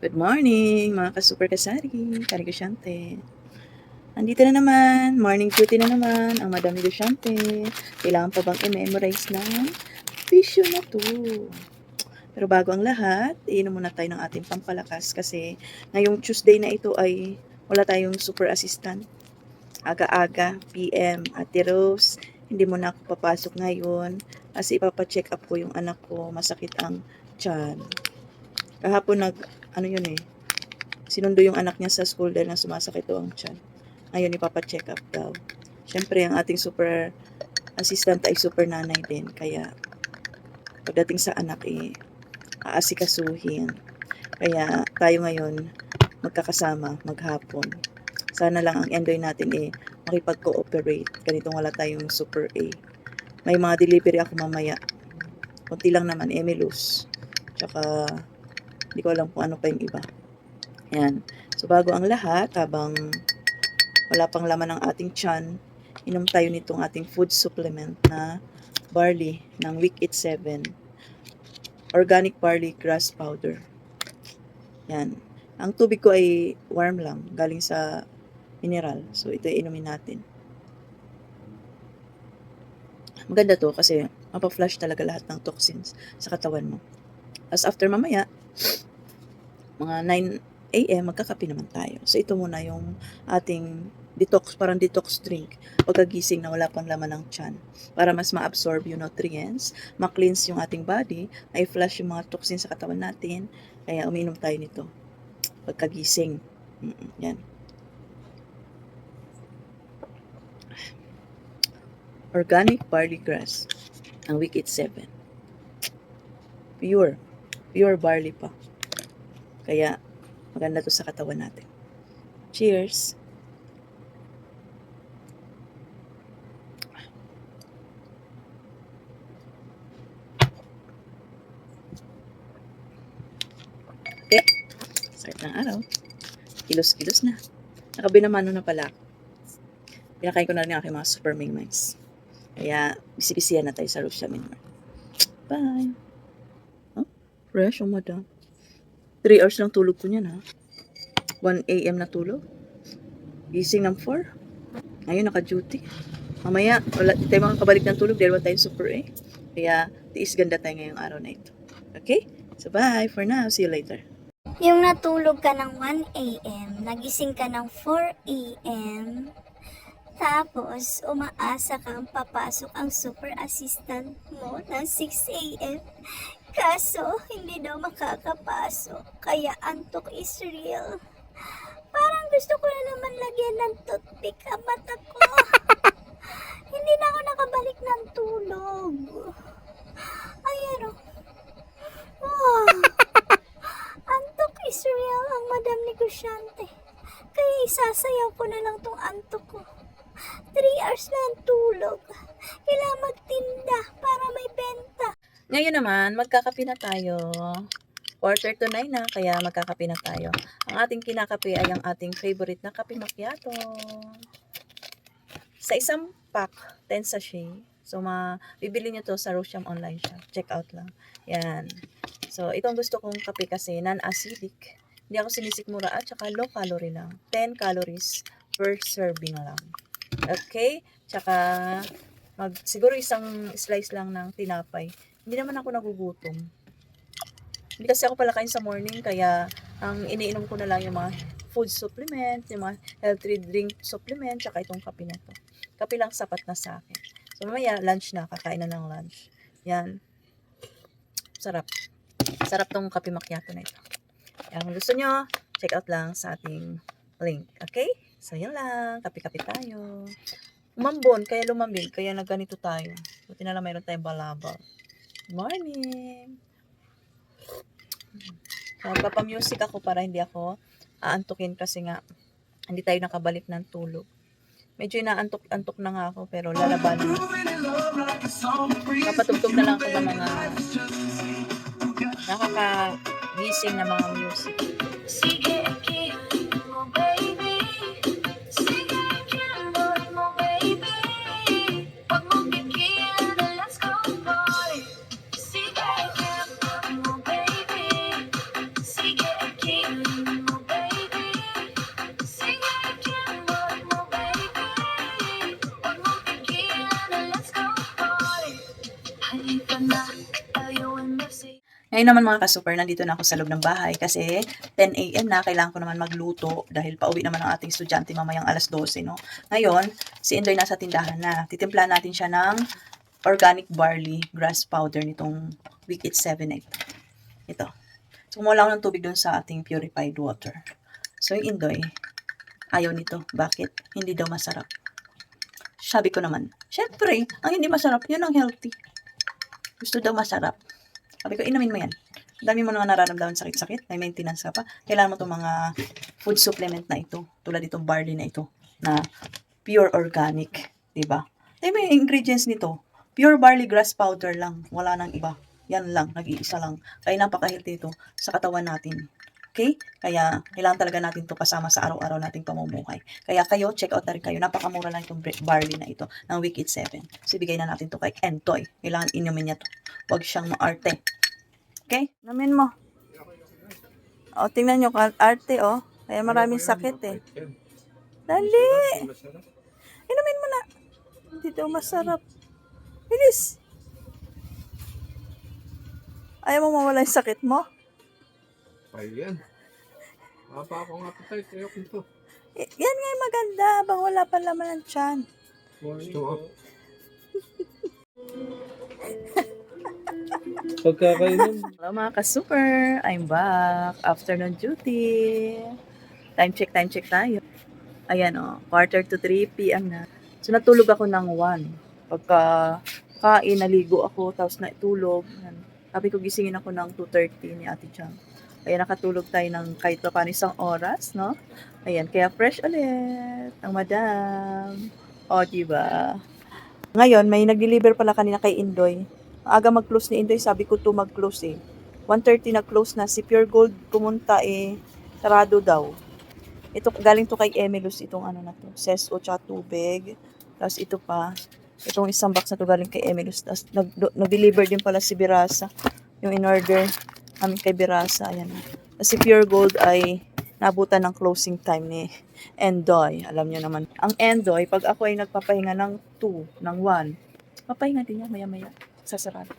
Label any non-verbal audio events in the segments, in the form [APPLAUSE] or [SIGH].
Good morning, mga ka-super kasari, karigosyante. Andito na naman, morning duty na naman, ang Madam Negosyante. Kailangan pa bang i-memorize ng vision na to? Pero bago ang lahat, iinom muna tayo ng ating pampalakas kasi ngayong Tuesday na ito ay wala tayong super assistant. Aga-aga, PM, Ate Rose, hindi mo na ako papasok ngayon kasi ipapacheck up ko yung anak ko, masakit ang tiyan. Kahapon nag, ano yun eh, sinundo yung anak niya sa school dahil na sumasakit daw ang tiyan. Ngayon ipapacheck up daw. Siyempre, ang ating super assistant ay super nanay din. Kaya, pagdating sa anak eh, aasikasuhin. Kaya, tayo ngayon, magkakasama, maghapon. Sana lang ang enjoy natin eh, makipag-cooperate. Ganitong wala tayong super A. May mga delivery ako mamaya. Kunti lang naman, Emilus. Tsaka, hindi ko alam kung ano pa yung iba. Yan. So, bago ang lahat, habang wala pang laman ng ating tiyan, inom tayo nitong ating food supplement na barley ng Week It 7. Organic barley grass powder. Yan. Ang tubig ko ay warm lang, galing sa mineral. So, ito inumin natin. Maganda to kasi mapa-flush talaga lahat ng toxins sa katawan mo. As after mamaya, mga 9 a.m. magkakape naman tayo. So ito muna yung ating detox, parang detox drink. Pagkagising na wala pang laman ng tiyan. Para mas ma-absorb yung nutrients, ma-cleanse yung ating body, ay flush yung mga toxins sa katawan natin. Kaya uminom tayo nito. Pagkagising. Mm, Yan. Organic barley grass. Ang Wicked 7. Pure. Pure barley pa. Kaya, maganda to sa katawan natin. Cheers! Eh, start ng araw. Kilos-kilos na. Nakabinamano na pala. Pinakain ko na rin ang aking mga super mingmings. Kaya, bisibisiyan na tayo sa Russia Minmar. Bye! Oh, fresh, oh madam. 3 hours lang tulog ko niyan ha. 1 a.m. na tulog. Gising ng 4. Ngayon naka-duty. Mamaya, wala tayo makakabalik ng tulog dahil wala tayong super A. Kaya, tiis ganda tayo ngayong araw na ito. Okay? So bye for now. See you later. Yung natulog ka ng 1 a.m., nagising ka ng 4 a.m., tapos umaasa kang papasok ang super assistant mo ng 6 a.m., kaso hindi daw makakapasok, kaya antok is real. Parang gusto ko na naman lagyan ng toothpick ang mata ko. [LAUGHS] hindi na ako nakabalik ng tulog. Ayan o. Oh. [LAUGHS] Antok is real ang madam negosyante. Kaya isasayaw ko na lang tong antok ko. 3 hours na ang tulog. Ngayon naman, magkakape na tayo. Quarter to nine na, kaya magkakape na tayo. Ang ating kinakape ay ang ating favorite na kape macchiato. Sa isang pack, 10 sachet. So, ma bibili nyo to sa Rosham online shop. Check out lang. Yan. So, itong gusto kong kape kasi non-acidic. Hindi ako sinisikmura at saka low calorie lang. 10 calories per serving lang. Okay? Tsaka, mag, siguro isang slice lang ng tinapay. Hindi naman ako nagugutom. Hindi kasi ako pala kain sa morning, kaya ang iniinom ko na lang yung mga food supplement, yung mga healthy drink supplement, tsaka itong kape na to. Kape lang sapat na sa akin. So mamaya, lunch na, kakain na ng lunch. Yan. Sarap. Sarap tong kape macchiato na ito. Kung gusto nyo, check out lang sa ating link. Okay? So, yan lang. Kape-kape tayo. Umambon, kaya lumamig, kaya nagganito tayo. Buti na lang mayroon tayong balabal. Morning! So, magpapamusic ako para hindi ako aantukin kasi nga hindi tayo nakabalik ng tulog. Medyo inaantok-antok na nga ako pero lalaban. Kapatugtog na lang ako ng mga nakakagising na mga music. Ngayon naman mga ka-super, nandito na ako sa loob ng bahay kasi 10 a.m. na, kailangan ko naman magluto dahil pauwi naman ang ating estudyante mamayang alas 12, no? Ngayon, si Indoy nasa tindahan na. Titimplahan natin siya ng organic barley grass powder nitong week 7 na ito. Ito. So, kumuha ako ng tubig doon sa ating purified water. So, yung Indoy, ayaw nito. Bakit? Hindi daw masarap. Sabi ko naman, syempre, ang hindi masarap, yun ang healthy. Gusto daw masarap. Sabi ko, inumin mo yan. Dami mo naman nararamdaman sakit-sakit, may maintenance ka pa. Kailangan mo itong mga food supplement na ito, tulad itong barley na ito, na pure organic, di ba? Eh, may ingredients nito. Pure barley grass powder lang, wala nang iba. Yan lang, nag-iisa lang. Kaya napaka-healthy ito sa katawan natin. Okay? Kaya, kailangan talaga natin to kasama sa araw-araw nating pamumuhay. Kaya kayo, check out na rin kayo. Napakamura lang itong barley na ito ng Wicked 7. So, ibigay na natin to kay Entoy. Kailangan inumin niya to. Huwag siyang maarte. Okay? Namin mo. O, tingnan nyo, arte, oh. Kaya maraming sakit, eh. Dali! Inumin mo na. Hindi daw masarap. Bilis! Ayaw mo mawala yung sakit mo? Ayan. Mapa akong appetite. Ayoko nito. Y- yan nga maganda habang wala pa laman ng tiyan. Gusto mo? [LAUGHS] Pagkakainan, Hello mga ka-super! I'm back. Afternoon duty. Time check, time check tayo. Ayan o, quarter to 3 p.m. na. So natulog ako ng 1. Pagka kain, naligo ako, tapos natulog. Yan. Sabi ko gisingin ako ng 2.30 ni Ate Chang. Kaya nakatulog tayo ng kahit pa paano isang oras, no? Ayan, kaya fresh ulit ang madam. O, diba? Ngayon, may nag-deliver pala kanina kay Indoy. Aga mag-close ni Indoy, sabi ko to mag-close eh. 1.30 na close na. Si Pure Gold pumunta eh, sarado daw. Ito, galing to kay Emilus, itong ano na to. Seso tsaka tubig. Tapos ito pa, itong isang box na to galing kay Emilus. Tapos nag-deliver din pala si Birasa. Yung in-order namin kay Birasa. Ayan na. Tapos si Pure Gold ay nabutan ng closing time ni Endoy. Alam niyo naman. Ang Endoy, pag ako ay nagpapahinga ng 2, ng 1, papahinga din niya maya-maya. Sasarado.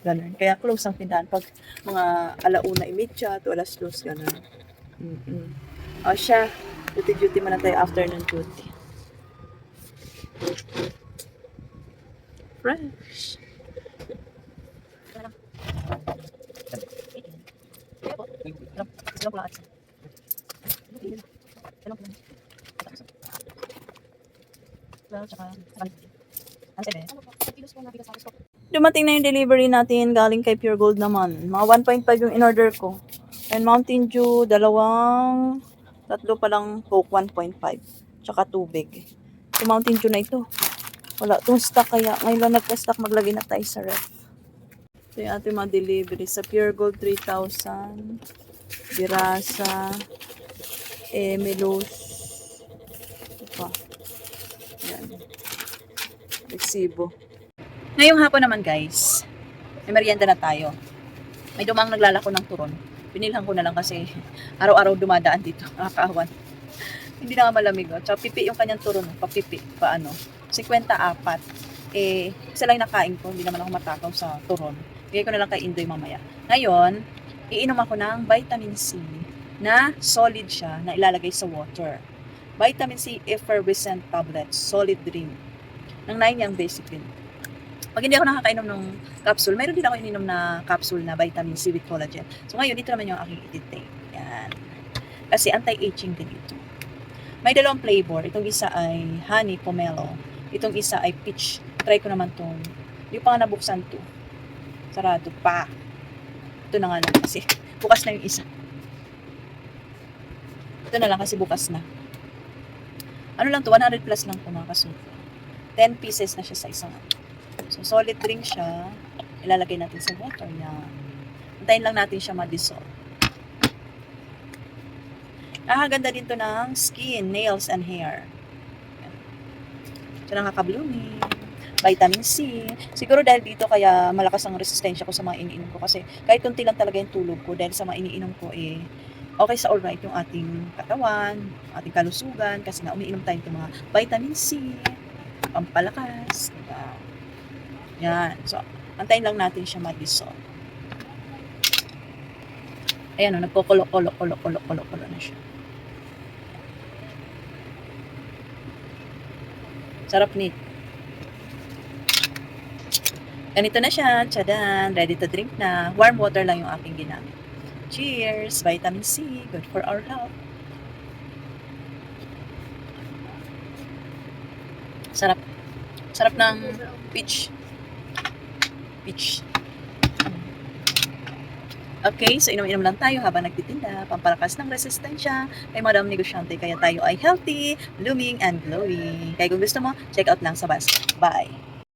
Ganun. Kaya close ang tindahan pag mga alauna imidya to alas dos, ganun. Mm-mm. O siya, duty-duty muna tayo afternoon duty. Fresh. Dumating na yung delivery natin galing kay Pure Gold naman. Mga 1.5 yung in-order ko. And Mountain Dew, dalawang, tatlo pa lang Coke 1.5. Tsaka tubig. So Mountain Dew na ito. Wala itong stock kaya. Ngayon lang nagka-stock, maglagay na tayo sa ref. Ito yung ating mga delivery. Sa Pure Gold 3,000. Birasa. Emelos. Ito pa. Yan. Resibo. Ngayong hapon naman guys, may merienda na tayo. May dumang naglalako ng turon. Pinilhan ko na lang kasi araw-araw dumadaan dito. Nakakaawan. Hindi na nga malamig. Oh. Pipi yung kanyang turon. oh. Papipi. Paano? 54. Eh, isa lang nakain ko. Hindi naman ako matakaw sa turon. Bigay ko na lang kay Indoy mamaya. Ngayon, iinom ako ng vitamin C na solid siya na ilalagay sa water. Vitamin C effervescent tablets, solid drink. Ng 9 yung basic. Pag hindi ako nakakainom ng capsule, mayroon din ako ininom na capsule na vitamin C with collagen. So ngayon, dito naman yung aking ititake. Yan. Kasi anti-aging din ito. May dalawang flavor. Itong isa ay honey pomelo. Itong isa ay peach. Try ko naman tong. Hindi pa nga nabuksan to. Sarado pa. Ito na nga lang kasi. Bukas na yung isa. Ito na lang kasi bukas na. Ano lang to? 100 plus lang to mga kasuko. 10 pieces na siya sa isang So, solid drink siya. Ilalagay natin sa water niya. Antayin lang natin siya ma-dissolve. Nakakaganda din to ng skin, nails, and hair. Yan. So, nakaka-blooming. Vitamin C. Siguro dahil dito kaya malakas ang resistensya ko sa mga iniinom ko kasi kahit kunti lang talaga yung tulog ko dahil sa mga iniinom ko eh okay sa alright yung ating katawan, ating kalusugan kasi nga umiinom tayo ng mga vitamin C, pampalakas, diba? Yan. So, antayin lang natin siya ma-dissolve. Ayan o, nagkukulo-kulo-kulo-kulo-kulo na siya. Sarap ni. Ganito na siya. Tsadan. Ready to drink na. Warm water lang yung aking ginamit. Cheers! Vitamin C. Good for our health. Sarap. Sarap ng peach. Peach. Okay, so inom-inom lang tayo habang nagtitinda, pampalakas ng resistensya kay Madam Negosyante. Kaya tayo ay healthy, blooming, and glowing. Kaya kung gusto mo, check out lang sa bus. Bye!